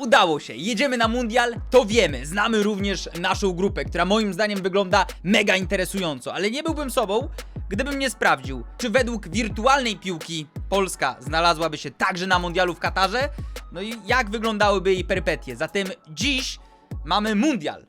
Udało się, jedziemy na mundial, to wiemy. Znamy również naszą grupę, która moim zdaniem wygląda mega interesująco, ale nie byłbym sobą, gdybym nie sprawdził, czy według wirtualnej piłki Polska znalazłaby się także na mundialu w Katarze, no i jak wyglądałyby jej perypetie. Zatem dziś mamy mundial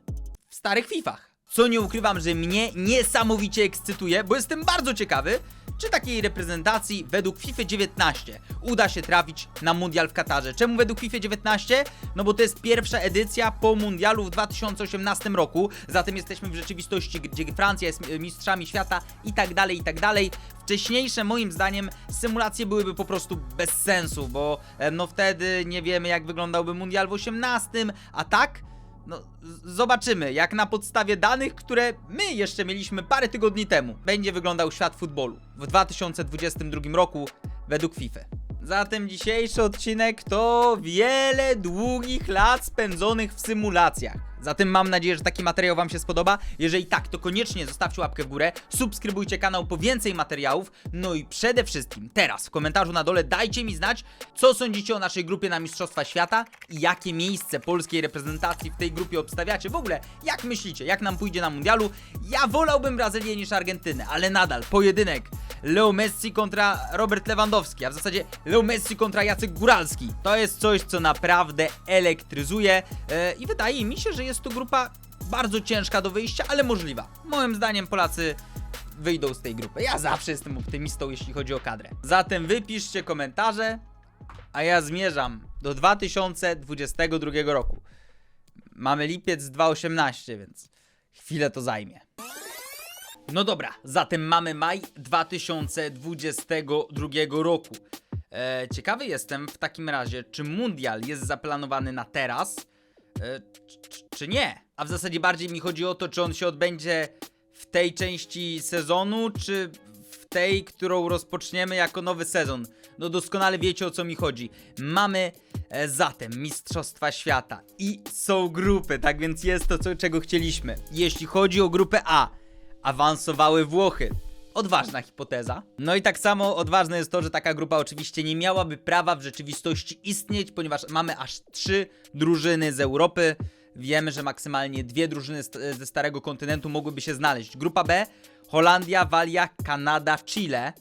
w starych Fifach. Co nie ukrywam, że mnie niesamowicie ekscytuje, bo jestem bardzo ciekawy, czy takiej reprezentacji według FIFA 19 uda się trafić na mundial w Katarze. Czemu według FIFA 19? No bo to jest pierwsza edycja po mundialu w 2018 roku, zatem jesteśmy w rzeczywistości, gdzie Francja jest mistrzami świata i tak dalej, i tak dalej. Wcześniejsze moim zdaniem symulacje byłyby po prostu bez sensu, bo e, no wtedy nie wiemy jak wyglądałby mundial w 18, a tak no, zobaczymy, jak na podstawie danych, które my jeszcze mieliśmy parę tygodni temu, będzie wyglądał świat futbolu w 2022 roku według FIFA. Zatem dzisiejszy odcinek to wiele długich lat spędzonych w symulacjach. Zatem mam nadzieję, że taki materiał Wam się spodoba. Jeżeli tak, to koniecznie zostawcie łapkę w górę, subskrybujcie kanał po więcej materiałów. No i przede wszystkim teraz w komentarzu na dole dajcie mi znać, co sądzicie o naszej grupie na Mistrzostwa Świata i jakie miejsce polskiej reprezentacji w tej grupie obstawiacie. W ogóle, jak myślicie, jak nam pójdzie na mundialu? Ja wolałbym Brazylię niż Argentynę, ale nadal pojedynek Leo Messi kontra Robert Lewandowski, a w zasadzie Leo Messi kontra Jacek Góralski. To jest coś, co naprawdę elektryzuje e, i wydaje mi się, że jest to grupa bardzo ciężka do wyjścia, ale możliwa. Moim zdaniem Polacy wyjdą z tej grupy. Ja zawsze jestem optymistą, jeśli chodzi o kadrę. Zatem wypiszcie komentarze, a ja zmierzam do 2022 roku. Mamy lipiec 2018, więc chwilę to zajmie. No dobra, zatem mamy maj 2022 roku. E, ciekawy jestem w takim razie, czy mundial jest zaplanowany na teraz, e, czy, nie. A w zasadzie bardziej mi chodzi o to, czy on się odbędzie w tej części sezonu, czy w tej, którą rozpoczniemy jako nowy sezon. No doskonale wiecie o co mi chodzi. Mamy e, zatem Mistrzostwa Świata i są grupy, tak więc jest to, co, czego chcieliśmy. Jeśli chodzi o grupę A, awansowały Włochy. Odważna hipoteza. No i tak samo odważne jest to, że taka grupa oczywiście nie miałaby prawa w rzeczywistości istnieć, ponieważ mamy aż trzy drużyny z Europy. Wiemy, że maksymalnie dwie drużyny ze starego kontynentu mogłyby się znaleźć. Grupa B, Holandia, Walia, Kanada, Chile.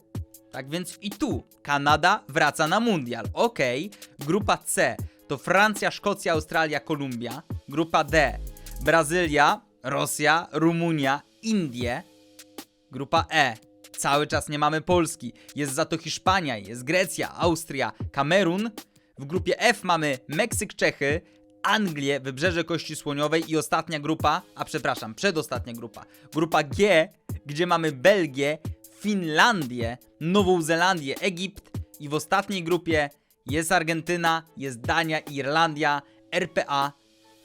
Tak więc i tu Kanada wraca na mundial. Okej. Grupa C to Francja, Szkocja, Australia, Kolumbia. Grupa D Brazylia, Rosja, Rumunia, Indie. Grupa E. Cały czas nie mamy Polski. Jest za to Hiszpania, jest Grecja, Austria, Kamerun. W grupie F mamy Meksyk, Czechy, Anglię, Wybrzeże Kości Słoniowej i ostatnia grupa, a przepraszam, przedostatnia grupa. Grupa G, gdzie mamy Belgię, Finlandię, Nową Zelandię, Egipt i w ostatniej grupie jest Argentyna, jest Dania Irlandia, RPA.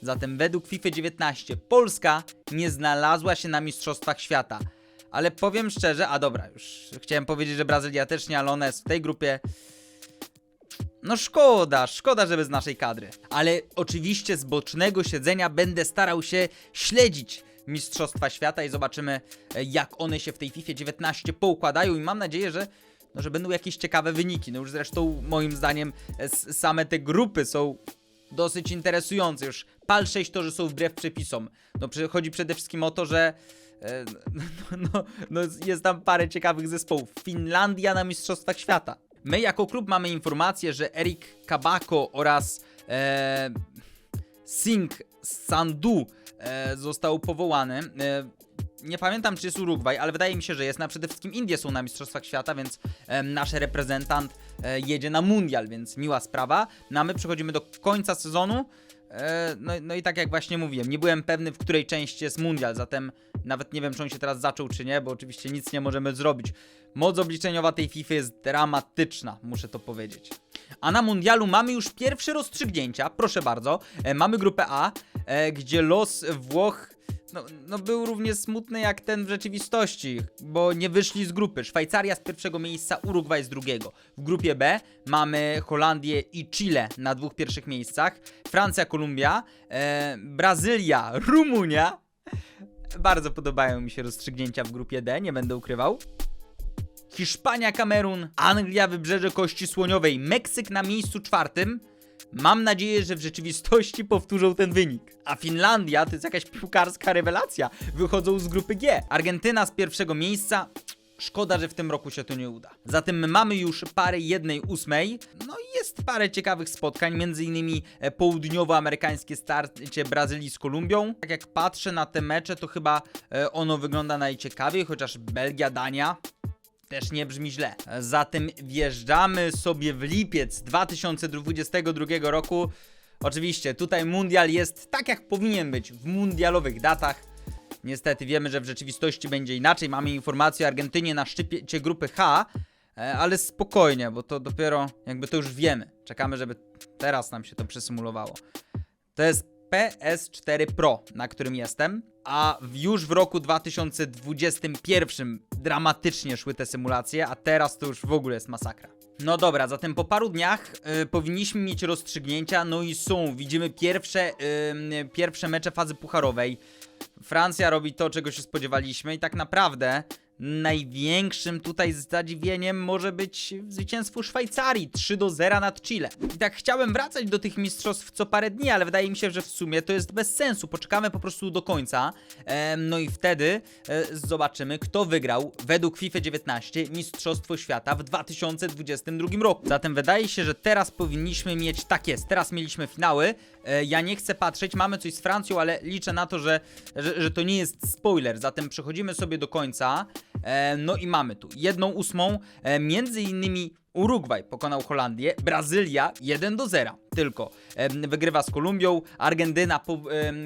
Zatem według FIFA 19 Polska nie znalazła się na Mistrzostwach Świata. Ale powiem szczerze, a dobra, już chciałem powiedzieć, że Brazylia też nie, ale ona jest w tej grupie. No szkoda, szkoda, żeby z naszej kadry. Ale oczywiście z bocznego siedzenia będę starał się śledzić Mistrzostwa Świata i zobaczymy, jak one się w tej FIFA 19 poukładają i mam nadzieję, że, no, że będą jakieś ciekawe wyniki. No już zresztą moim zdaniem same te grupy są dosyć interesujące. Już pal 6 to, że są wbrew przepisom. No chodzi przede wszystkim o to, że no, no, no jest tam parę ciekawych zespołów. Finlandia na Mistrzostwach Świata. My jako klub mamy informację, że Erik Kabako oraz e, Singh Sandu e, został powołany. E, nie pamiętam, czy jest Urugwaj, ale wydaje mi się, że jest. Na przede wszystkim Indie są na Mistrzostwach Świata, więc e, nasz reprezentant e, jedzie na mundial, więc miła sprawa. No a my przechodzimy do końca sezonu. E, no, no i tak jak właśnie mówiłem, nie byłem pewny, w której części jest mundial, zatem nawet nie wiem, czy on się teraz zaczął, czy nie, bo oczywiście nic nie możemy zrobić. Moc obliczeniowa tej FIFA jest dramatyczna, muszę to powiedzieć. A na mundialu mamy już pierwsze rozstrzygnięcia, proszę bardzo. E, mamy grupę A, e, gdzie los Włoch no, no był równie smutny jak ten w rzeczywistości, bo nie wyszli z grupy. Szwajcaria z pierwszego miejsca, Urugwaj z drugiego. W grupie B mamy Holandię i Chile na dwóch pierwszych miejscach. Francja, Kolumbia, e, Brazylia, Rumunia. Bardzo podobają mi się rozstrzygnięcia w grupie D, nie będę ukrywał. Hiszpania, Kamerun, Anglia, Wybrzeże Kości Słoniowej, Meksyk na miejscu czwartym, Mam nadzieję, że w rzeczywistości powtórzą ten wynik. A Finlandia to jest jakaś piłkarska rewelacja. Wychodzą z grupy G. Argentyna z pierwszego miejsca. Szkoda, że w tym roku się to nie uda. Zatem mamy już parę jednej ósmej. No i jest parę ciekawych spotkań, między innymi e, południowoamerykańskie starcie Brazylii z Kolumbią. Tak jak patrzę na te mecze, to chyba e, ono wygląda najciekawiej, chociaż Belgia, Dania też nie brzmi źle. Zatem wjeżdżamy sobie w lipiec 2022 roku. Oczywiście tutaj mundial jest tak jak powinien być w mundialowych datach. Niestety wiemy, że w rzeczywistości będzie inaczej. Mamy informację o Argentynie na szczycie grupy H, e, ale spokojnie, bo to dopiero jakby to już wiemy. Czekamy, żeby teraz nam się to przesymulowało. To jest PS4 Pro, na którym jestem, a już w roku 2021 dramatycznie szły te symulacje, a teraz to już w ogóle jest masakra. No dobra, zatem po paru dniach y, powinniśmy mieć rozstrzygnięcia, no i są, widzimy pierwsze, y, pierwsze mecze fazy pucharowej. Francja robi to, czego się spodziewaliśmy i tak naprawdę największym tutaj zadziwieniem może być zwycięstwo Szwajcarii 3 do 0 nad Chile. I tak chciałem wracać do tych mistrzostw co parę dni, ale wydaje mi się, że w sumie to jest bez sensu. Poczekamy po prostu do końca. Em, no i wtedy e, zobaczymy, kto wygrał według FIFA 19 Mistrzostwo Świata w 2022 roku. Zatem wydaje się, że teraz powinniśmy mieć, tak jest, teraz mieliśmy finały. E, ja nie chcę patrzeć, mamy coś z Francją, ale liczę na to, że, że, że to nie jest spoiler. Zatem przechodzimy sobie do końca. E, no i mamy tu jedną ósmą, e, między innymi Urugwaj pokonał Holandię, Brazylia 1 do 0 tylko e, wygrywa z Kolumbią, Argentyna po,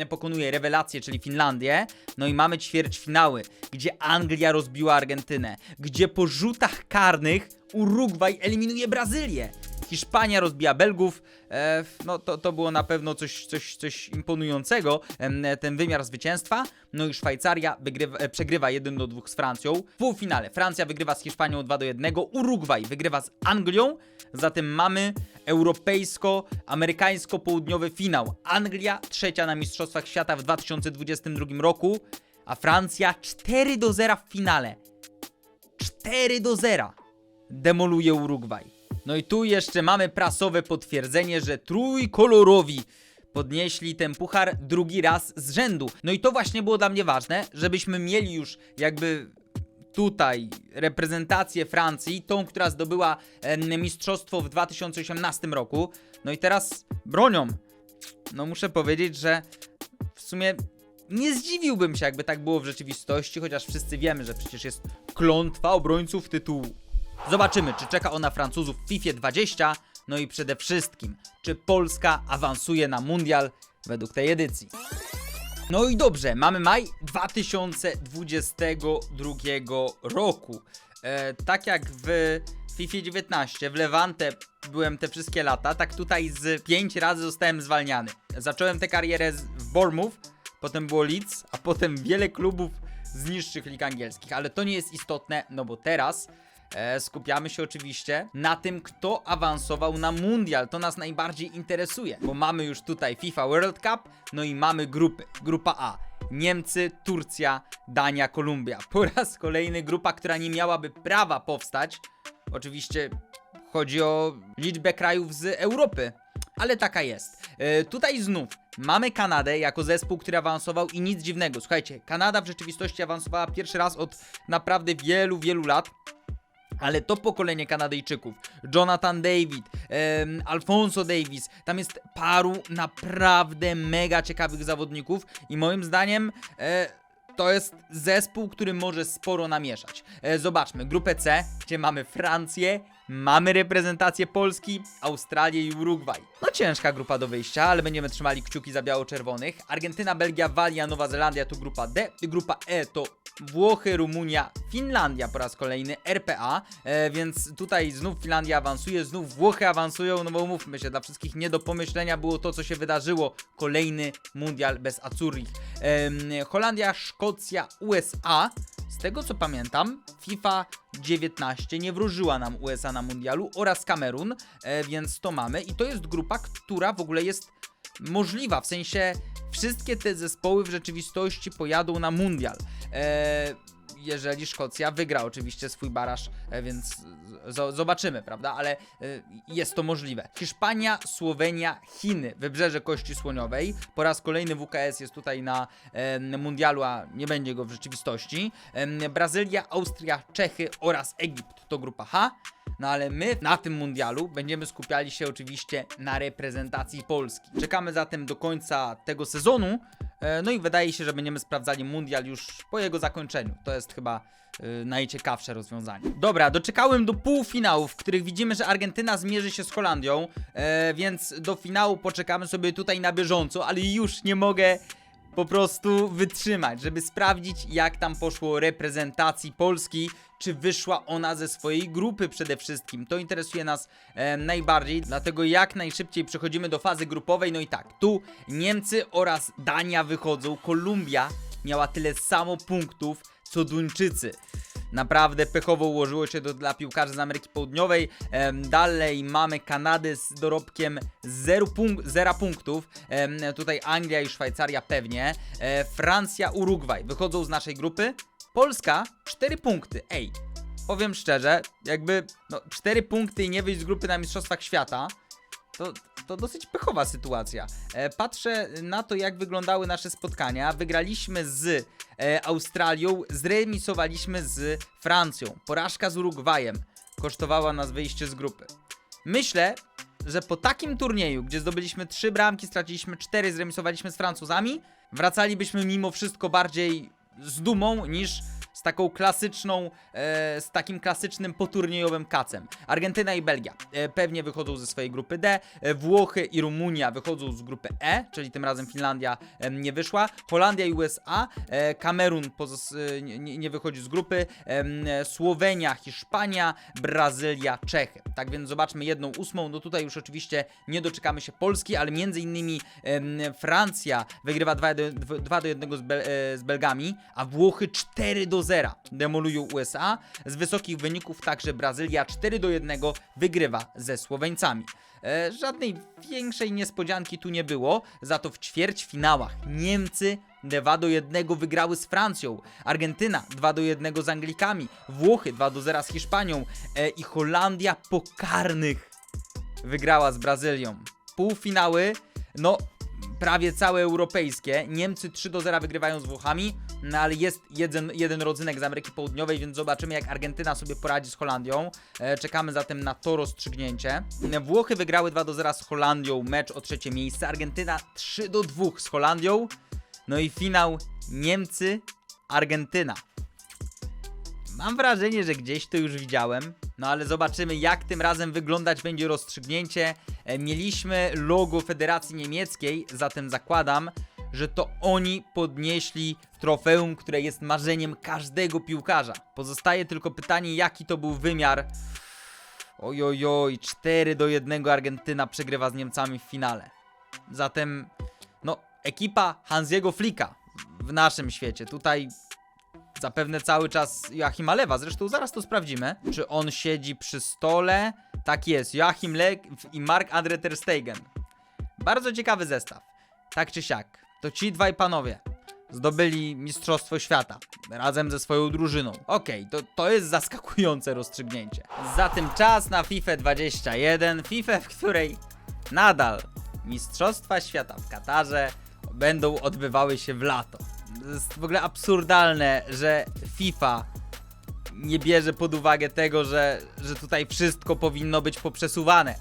pokonuje rewelację, czyli Finlandię, no i mamy ćwierćfinały, gdzie Anglia rozbiła Argentynę, gdzie po rzutach karnych Urugwaj eliminuje Brazylię. Hiszpania rozbija Belgów, e, no to, to było na pewno coś, coś, coś imponującego, ten wymiar zwycięstwa. No i Szwajcaria wygrywa, e, przegrywa 1 do 2 z Francją. W półfinale Francja wygrywa z Hiszpanią 2 do 1, Urugwaj wygrywa z Anglią, zatem mamy europejsko-amerykańsko-południowy finał. Anglia trzecia na Mistrzostwach Świata w 2022 roku, a Francja 4 do 0 w finale. 4 do 0 demoluje Urugwaj. No i tu jeszcze mamy prasowe potwierdzenie, że trójkolorowi podnieśli ten puchar drugi raz z rzędu. No i to właśnie było dla mnie ważne, żebyśmy mieli już jakby tutaj reprezentację Francji, tą, która zdobyła mistrzostwo w 2018 roku. No i teraz bronią. No muszę powiedzieć, że w sumie nie zdziwiłbym się, jakby tak było w rzeczywistości, chociaż wszyscy wiemy, że przecież jest klątwa obrońców tytułu. Zobaczymy, czy czeka ona Francuzów w FIFA 20, no i przede wszystkim, czy Polska awansuje na mundial według tej edycji. No i dobrze, mamy maj 2022 roku. E, tak jak w FIFA 19, w Levante byłem te wszystkie lata, tak tutaj z 5 razy zostałem zwalniany. Zacząłem tę karierę w Bournemouth, potem było Leeds, a potem wiele klubów z niższych lig angielskich, ale to nie jest istotne, no bo teraz e, skupiamy się oczywiście na tym, kto awansował na mundial. To nas najbardziej interesuje, bo mamy już tutaj FIFA World Cup, no i mamy grupy. Grupa A. Niemcy, Turcja, Dania, Kolumbia. Po raz kolejny grupa, która nie miałaby prawa powstać. Oczywiście chodzi o liczbę krajów z Europy. Ale taka jest. E, tutaj znów mamy Kanadę jako zespół, który awansował i nic dziwnego. Słuchajcie, Kanada w rzeczywistości awansowała pierwszy raz od naprawdę wielu, wielu lat. Ale to pokolenie Kanadyjczyków, Jonathan David, em, Alfonso Davis, tam jest paru naprawdę mega ciekawych zawodników i moim zdaniem e, to jest zespół, który może sporo namieszać. E, zobaczmy, grupę C, gdzie mamy Francję, mamy reprezentację Polski, Australię i Urugwaj. No ciężka grupa do wyjścia, ale będziemy trzymali kciuki za biało-czerwonych. Argentyna, Belgia, Walia, Nowa Zelandia to grupa D. Grupa E to Włochy, Rumunia, Finlandia po raz kolejny, RPA, e, więc tutaj znów Finlandia awansuje, znów Włochy awansują, no bo umówmy się, dla wszystkich nie do pomyślenia było to, co się wydarzyło. Kolejny mundial bez Azzurrich. Em, Holandia, Szkocja, USA. Tego co pamiętam, FIFA 19 nie wróżyła nam USA na mundialu oraz Kamerun, e, więc to mamy i to jest grupa, która w ogóle jest możliwa, w sensie wszystkie te zespoły w rzeczywistości pojadą na mundial. E, jeżeli Szkocja wygra oczywiście swój baraż, e, więc zobaczymy, prawda? Ale e, jest to możliwe. Hiszpania, Słowenia, Chiny, wybrzeże Kości Słoniowej. Po raz kolejny WKS jest tutaj na mundialu, a nie będzie go w rzeczywistości. Brazylia, Austria, Czechy oraz Egipt to grupa H. No ale my na tym mundialu będziemy skupiali się oczywiście na reprezentacji Polski. Czekamy zatem do końca tego sezonu. E, No i wydaje się, że będziemy sprawdzali mundial już po jego zakończeniu. To jest chyba e, najciekawsze rozwiązanie. Dobra, doczekałem do półfinałów, w których widzimy, że Argentyna zmierzy się z Holandią, e, więc do finału poczekamy sobie tutaj na bieżąco, ale już nie mogę po prostu wytrzymać, żeby sprawdzić, jak tam poszło reprezentacji Polski, czy wyszła ona ze swojej grupy przede wszystkim. To interesuje nas e, najbardziej, dlatego jak najszybciej przechodzimy do fazy grupowej. No i tak, tu Niemcy oraz Dania wychodzą. Kolumbia miała tyle samo punktów co Duńczycy. Naprawdę pechowo ułożyło się to dla piłkarzy z Ameryki Południowej. Dalej mamy Kanadę z dorobkiem 0 punk 0 punktów. Tutaj Anglia i Szwajcaria pewnie. E, Francja, Urugwaj wychodzą z naszej grupy. Polska 4 punkty. Ej, powiem szczerze, jakby no, 4 punkty i nie wyjść z grupy na Mistrzostwach Świata. To, to dosyć pechowa sytuacja. E, patrzę na to, jak wyglądały nasze spotkania. Wygraliśmy z e, Australią, zremisowaliśmy z Francją. Porażka z Urugwajem kosztowała nas wyjście z grupy. Myślę, że po takim turnieju, gdzie zdobyliśmy 3 bramki, straciliśmy 4, zremisowaliśmy z Francuzami, wracalibyśmy mimo wszystko bardziej z dumą niż z taką klasyczną, e, z takim klasycznym poturniejowym kacem. Argentyna i Belgia e, pewnie wychodzą ze swojej grupy D, e, Włochy i Rumunia wychodzą z grupy E, czyli tym razem Finlandia em, nie wyszła, Holandia i USA, e, Kamerun e, nie, nie- wychodzi z grupy, em, e, Słowenia, Hiszpania, Brazylia, Czechy. Tak więc zobaczmy jedną ósmą, no tutaj już oczywiście nie doczekamy się Polski, ale między innymi em, Francja wygrywa 2 do, 2 do 1 z, Bel- e, z Belgami, a Włochy 4 do 0 demolują USA. Z wysokich wyników także Brazylia 4 do 1 wygrywa ze Słoweńcami. E, żadnej większej niespodzianki tu nie było, za to w ćwierćfinałach Niemcy 2 do 1 wygrały z Francją, Argentyna 2 do 1 z Anglikami, Włochy 2 do 0 z Hiszpanią e, i Holandia po karnych wygrała z Brazylią. Półfinały, no prawie całe europejskie. Niemcy 3 do 0 wygrywają z Włochami, no ale jest jeden, jeden rodzynek z Ameryki Południowej, więc zobaczymy jak Argentyna sobie poradzi z Holandią. E, czekamy zatem na to rozstrzygnięcie. Włochy wygrały 2 do 0 z Holandią, mecz o trzecie miejsce. Argentyna 3 do 2 z Holandią. No i finał Niemcy, Argentyna. Mam wrażenie, że gdzieś to już widziałem. No ale zobaczymy, jak tym razem wyglądać będzie rozstrzygnięcie. E, Mieliśmy logo Federacji Niemieckiej, zatem zakładam, że to oni podnieśli trofeum, które jest marzeniem każdego piłkarza. Pozostaje tylko pytanie, jaki to był wymiar. Ojojoj, 4 do 1 Argentyna przegrywa z Niemcami w finale. Zatem, no, ekipa Hansiego Flicka w naszym świecie. Tutaj Zapewne cały czas Joachima Lewa, zresztą zaraz to sprawdzimy. Czy on siedzi przy stole? Tak jest, Joachim Lew i Mark Andre ter Stegen. Bardzo ciekawy zestaw. Tak czy siak, to ci dwaj panowie zdobyli Mistrzostwo Świata razem ze swoją drużyną. Okej, to, to jest zaskakujące rozstrzygnięcie. Zatem czas na FIFA 21, FIFA, w której nadal Mistrzostwa Świata w Katarze będą odbywały się w lato. Jest w ogóle absurdalne, że FIFA nie bierze pod uwagę tego, że, że tutaj wszystko powinno być poprzesuwane.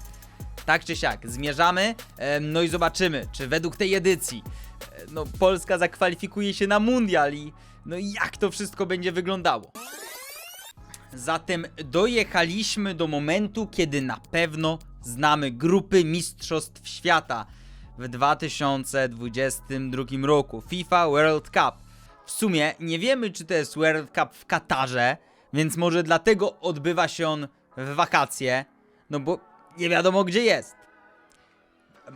Tak czy siak, zmierzamy, no i zobaczymy, czy według tej edycji no, Polska zakwalifikuje się na mundial i no jak to wszystko będzie wyglądało. Zatem dojechaliśmy do momentu, kiedy na pewno znamy grupy Mistrzostw Świata w 2022 roku FIFA World Cup. W sumie nie wiemy, czy to jest World Cup w Katarze, więc może dlatego odbywa się on w wakacje, no bo nie wiadomo gdzie jest.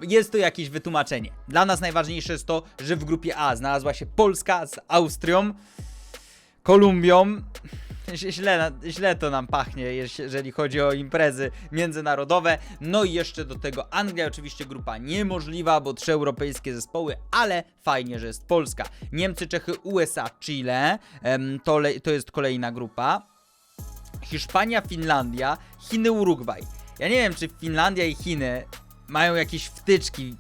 Jest to jakieś wytłumaczenie. Dla nas najważniejsze jest to, że w grupie A znalazła się Polska z Austrią, Kolumbią, źle, źle to nam pachnie, jeżeli chodzi o imprezy międzynarodowe. No i jeszcze do tego Anglia, oczywiście grupa niemożliwa, bo trzy europejskie zespoły, ale fajnie, że jest Polska. Niemcy, Czechy, USA, Chile, to, to jest kolejna grupa. Hiszpania, Finlandia, Chiny, Urugwaj. Ja nie wiem, czy Finlandia i Chiny mają jakieś wtyczki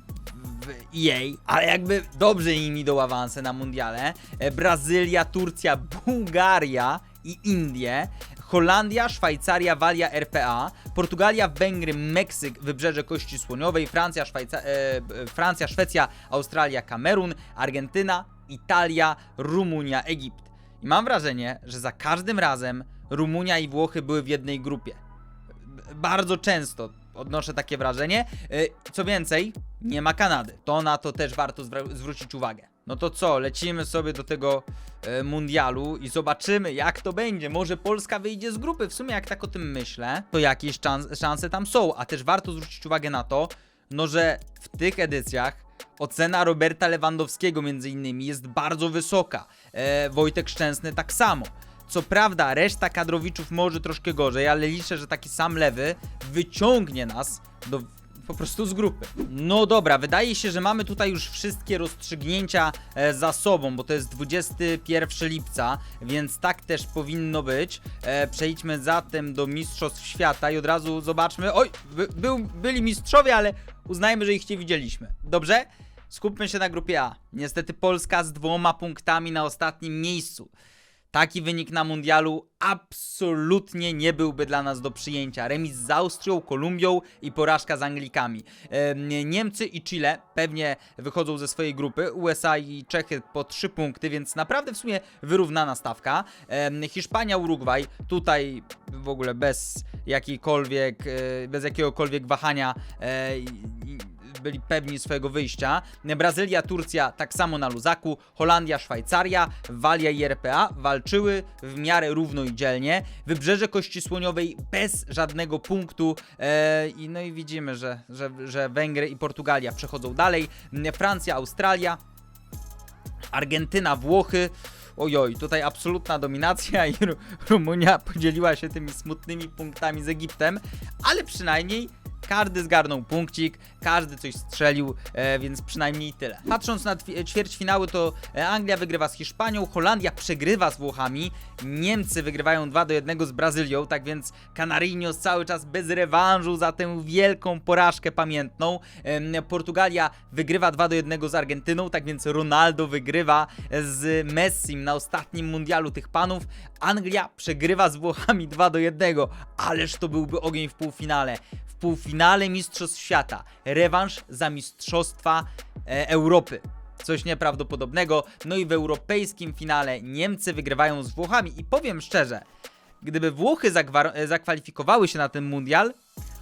EA, ale jakby dobrze im idą awanse na mundiale. E, Brazylia, Turcja, Bułgaria i Indie. Holandia, Szwajcaria, Walia, RPA, Portugalia, Węgry, Meksyk, Wybrzeże Kości Słoniowej, Francja, Szwajca e, e, Francja, Szwecja, Australia, Kamerun, Argentyna, Italia, Rumunia, Egipt. I mam wrażenie, że za każdym razem Rumunia i Włochy były w jednej grupie. Bardzo często odnoszę takie wrażenie. Y, Co więcej, nie ma Kanady. To na to też warto zwrócić uwagę. No to co, lecimy sobie do tego e, mundialu i zobaczymy jak to będzie. Może Polska wyjdzie z grupy. W sumie jak tak o tym myślę, to jakieś szans- szanse tam są. A też warto zwrócić uwagę na to, no że w tych edycjach ocena Roberta Lewandowskiego między innymi jest bardzo wysoka. E, Wojtek Szczęsny tak samo. Co prawda, reszta kadrowiczów może troszkę gorzej, ale liczę, że taki sam lewy wyciągnie nas do po prostu z grupy. No dobra, wydaje się, że mamy tutaj już wszystkie rozstrzygnięcia e, za sobą, bo to jest 21 lipca, więc tak też powinno być. E, przejdźmy zatem do Mistrzostw Świata i od razu zobaczmy. Oj, by, był, byli mistrzowie, ale uznajmy, że ich nie widzieliśmy. Dobrze? Skupmy się na grupie A. Niestety Polska z dwoma punktami na ostatnim miejscu. Taki wynik na mundialu absolutnie nie byłby dla nas do przyjęcia. Remis z Austrią, Kolumbią i porażka z Anglikami. Em, Niemcy i Chile pewnie wychodzą ze swojej grupy, USA i Czechy po 3 punkty, więc naprawdę w sumie wyrównana stawka. Hiszpania, Urugwaj, tutaj w ogóle bez jakiejkolwiek, e, bez jakiegokolwiek wahania e, byli pewni swojego wyjścia. Brazylia, Turcja tak samo na luzaku, Holandia, Szwajcaria, Walia i RPA walczyły w miarę równo i dzielnie. Wybrzeże Kości Słoniowej bez żadnego punktu e, i no i widzimy, że, że, że Węgry i Portugalia przechodzą dalej. Francja, Australia, Argentyna, Włochy. Ojoj, tutaj absolutna dominacja i Ru Rumunia podzieliła się tymi smutnymi punktami z Egiptem, ale przynajmniej każdy zgarnął punkcik, każdy coś strzelił, e, więc przynajmniej tyle. Patrząc na twi- ćwierćfinały, to e, Anglia wygrywa z Hiszpanią, Holandia przegrywa z Włochami, Niemcy wygrywają 2 do 1 z Brazylią, tak więc Canarinhos cały czas bez rewanżu za tę wielką porażkę pamiętną. Em, Portugalia wygrywa 2 do 1 z Argentyną, tak więc Ronaldo wygrywa z Messim na ostatnim mundialu tych panów. Anglia przegrywa z Włochami 2 do 1, ależ to byłby ogień w półfinale. W półfinale Mistrzostw Świata. Rewanż za Mistrzostwa e, Europy. Coś nieprawdopodobnego. No i w europejskim finale Niemcy wygrywają z Włochami. I powiem szczerze, gdyby Włochy e, zakwalifikowały się na ten mundial,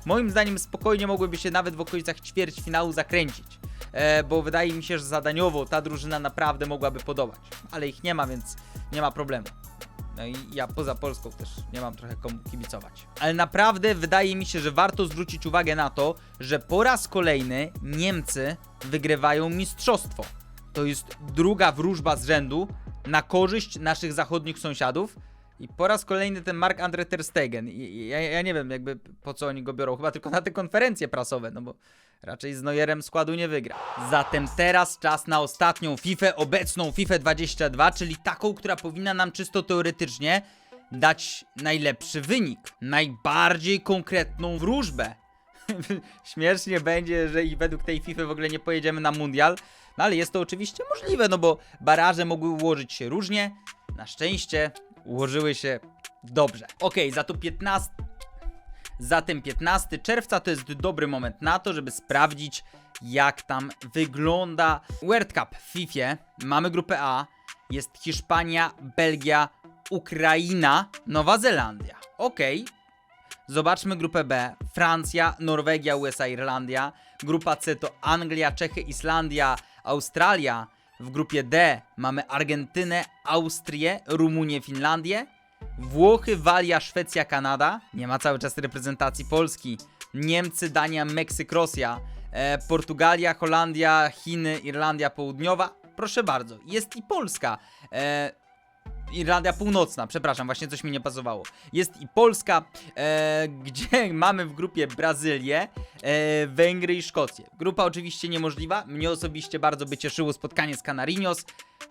moim zdaniem spokojnie mogłyby się nawet w okolicach ćwierćfinału zakręcić. E, bo wydaje mi się, że zadaniowo ta drużyna naprawdę mogłaby podobać. Ale ich nie ma, więc nie ma problemu. No i ja poza Polską też nie mam trochę komu kibicować. Ale naprawdę wydaje mi się, że warto zwrócić uwagę na to, że po raz kolejny Niemcy wygrywają mistrzostwo. To jest druga wróżba z rzędu na korzyść naszych zachodnich sąsiadów. I po raz kolejny ten Mark Andre Ter Stegen. I- Ja, ja nie wiem jakby po co oni go biorą, chyba tylko na te konferencje prasowe, no bo raczej z Neuerem składu nie wygra. Zatem teraz czas na ostatnią FIFA, obecną FIFA 22, czyli taką, która powinna nam czysto teoretycznie dać najlepszy wynik, najbardziej konkretną wróżbę. Śmiesznie będzie, że i według tej FIFA w ogóle nie pojedziemy na mundial, no ale jest to oczywiście możliwe, no bo baraże mogły ułożyć się różnie. Na szczęście ułożyły się dobrze. Okej, za to 15. Zatem 15 czerwca to jest dobry moment na to, żeby sprawdzić, jak tam wygląda World Cup w FIFA. Mamy grupę A, jest Hiszpania, Belgia, Ukraina, Nowa Zelandia. Okej. Zobaczmy grupę B. Francja, Norwegia, USA, Irlandia. Grupa C to Anglia, Czechy, Islandia, Australia. W grupie D mamy Argentynę, Austrię, Rumunię, Finlandię. Włochy, Walia, Szwecja, Kanada. Nie ma cały czas reprezentacji Polski. Niemcy, Dania, Meksyk, Rosja. E, Portugalia, Holandia, Chiny, Irlandia Południowa. Proszę bardzo, jest i Polska. E, Irlandia Północna, przepraszam, właśnie coś mi nie pasowało. Jest i Polska, e, gdzie mamy w grupie Brazylię, e, Węgry i Szkocję. Grupa oczywiście niemożliwa, mnie osobiście bardzo by cieszyło spotkanie z Canarinos,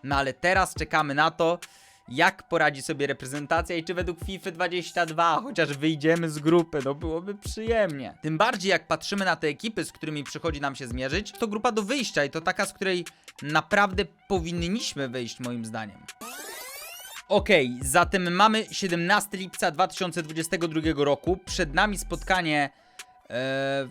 no ale teraz czekamy na to, jak poradzi sobie reprezentacja i czy według FIFA 22 chociaż wyjdziemy z grupy, no byłoby przyjemnie. Tym bardziej jak patrzymy na te ekipy, z którymi przychodzi nam się zmierzyć, to grupa do wyjścia i to taka, z której naprawdę powinniśmy wyjść moim zdaniem. Okej, zatem mamy 17 lipca 2022 roku. Przed nami spotkanie. E,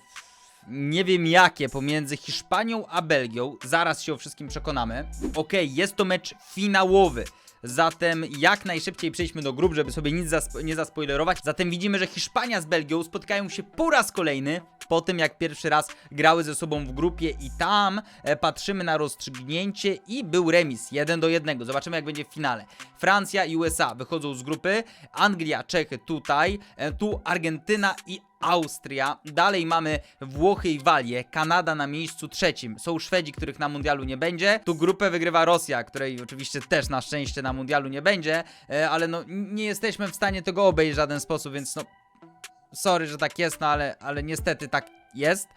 nie wiem jakie pomiędzy Hiszpanią a Belgią. Zaraz się o wszystkim przekonamy. Okej, jest to mecz finałowy. Zatem jak najszybciej przejdźmy do grup, żeby sobie nic zaspo- nie zaspoilerować. Zatem widzimy, że Hiszpania z Belgią spotkają się po raz kolejny po tym jak pierwszy raz grały ze sobą w grupie i tam e, patrzymy na rozstrzygnięcie i był remis 1 do 1. Zobaczymy jak będzie w finale. Francja i USA wychodzą z grupy, Anglia, Czechy tutaj, e, tu Argentyna i Austria. Dalej mamy Włochy i Walię, Kanada na miejscu trzecim. Są Szwedzi, których na mundialu nie będzie. Tu grupę wygrywa Rosja, której oczywiście też na szczęście na mundialu nie będzie, e, ale no nie jesteśmy w stanie tego obejść w żaden sposób, więc no sorry, że tak jest, no ale, ale niestety tak jest.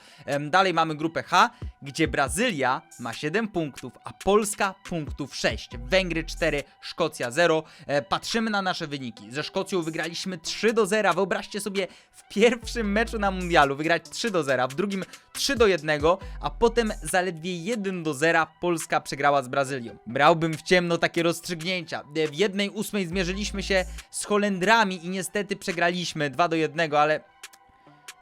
Dalej mamy grupę H, gdzie Brazylia ma 7 punktów, a Polska punktów 6. Węgry 4, Szkocja 0. E, Patrzymy na nasze wyniki. Ze Szkocją wygraliśmy 3 do 0. Wyobraźcie sobie w pierwszym meczu na mundialu wygrać 3 do 0, w drugim 3 do 1, a potem zaledwie 1 do 0 Polska przegrała z Brazylią. Brałbym w ciemno takie rozstrzygnięcia. E, W jednej ósmej zmierzyliśmy się z Holendrami i niestety przegraliśmy 2 do 1, ale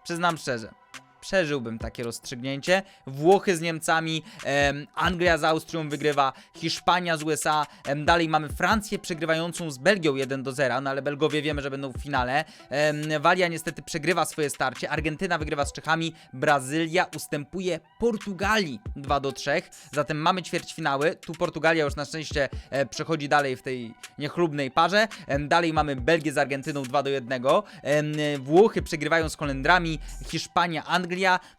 przyznam szczerze, przeżyłbym takie rozstrzygnięcie. Włochy z Niemcami, em, Anglia z Austrią wygrywa, Hiszpania z USA, em, dalej mamy Francję przegrywającą z Belgią 1 do 0, no ale Belgowie wiemy, że będą w finale. Em, Walia niestety przegrywa swoje starcie, Argentyna wygrywa z Czechami, Brazylia ustępuje Portugalii 2 do 3, zatem mamy ćwierćfinały. Tu Portugalia już na szczęście e, przechodzi dalej w tej niechlubnej parze. Em, dalej mamy Belgię z Argentyną 2 do 1. Em, Włochy przegrywają z Holendrami, Hiszpania, Anglia.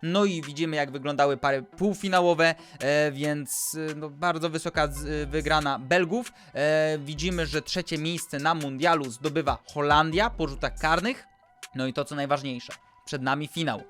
No i widzimy jak wyglądały pary półfinałowe, e, więc e, no, bardzo wysoka z, e, wygrana Belgów. E, widzimy, że trzecie miejsce na mundialu zdobywa Holandia po rzutach karnych. No i to co najważniejsze, przed nami finał.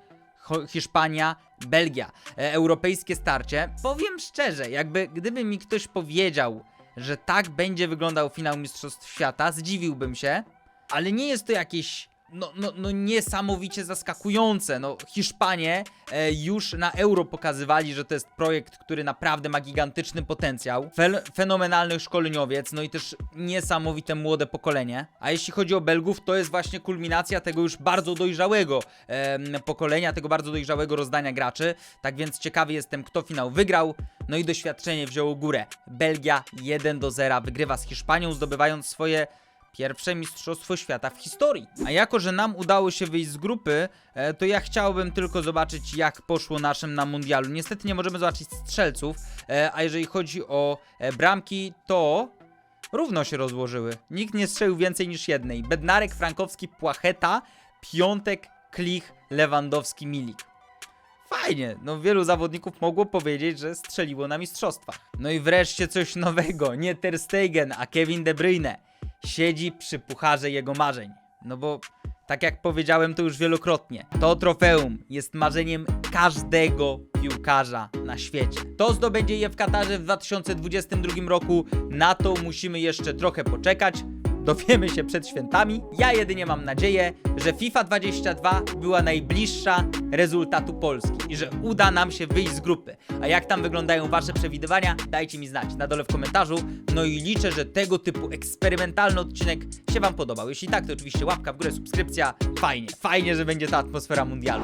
Hiszpania, Belgia. E, europejskie starcie. Powiem szczerze, jakby gdyby mi ktoś powiedział, że tak będzie wyglądał finał Mistrzostw Świata, zdziwiłbym się, ale nie jest to jakieś no, no, no niesamowicie zaskakujące. No, Hiszpanie e, już na Euro pokazywali, że to jest projekt, który naprawdę ma gigantyczny potencjał. Fel, fenomenalny szkoleniowiec, no i też niesamowite młode pokolenie. A jeśli chodzi o Belgów, to jest właśnie kulminacja tego już bardzo dojrzałego em, pokolenia, tego bardzo dojrzałego rozdania graczy. Tak więc ciekawy jestem, kto finał wygrał. No i doświadczenie wzięło górę. Belgia 1 do 0 wygrywa z Hiszpanią, zdobywając swoje Pierwsze Mistrzostwo Świata w historii. A jako, że nam udało się wyjść z grupy, e, to ja chciałbym tylko zobaczyć, jak poszło naszym na mundialu. Niestety nie możemy zobaczyć strzelców, e, a jeżeli chodzi o e, bramki, to równo się rozłożyły. Nikt nie strzelił więcej niż jednej. Bednarek, Frankowski, Płacheta, Piątek, Klich, Lewandowski, Milik. Fajnie, no wielu zawodników mogło powiedzieć, że strzeliło na mistrzostwach. No i wreszcie coś nowego, nie Ter Stegen, a Kevin De Bruyne siedzi przy pucharze jego marzeń. No bo, tak jak powiedziałem to już wielokrotnie, to trofeum jest marzeniem każdego piłkarza na świecie. To zdobędzie je w Katarze w 2022 roku, na to musimy jeszcze trochę poczekać. Dowiemy się przed świętami. Ja jedynie mam nadzieję, że FIFA 22 była najbliższa rezultatu Polski i że uda nam się wyjść z grupy. A jak tam wyglądają Wasze przewidywania, dajcie mi znać na dole w komentarzu. No i liczę, że tego typu eksperymentalny odcinek się Wam podobał. Jeśli tak, to oczywiście łapka w górę, subskrypcja. Fajnie, fajnie, że będzie ta atmosfera mundialu.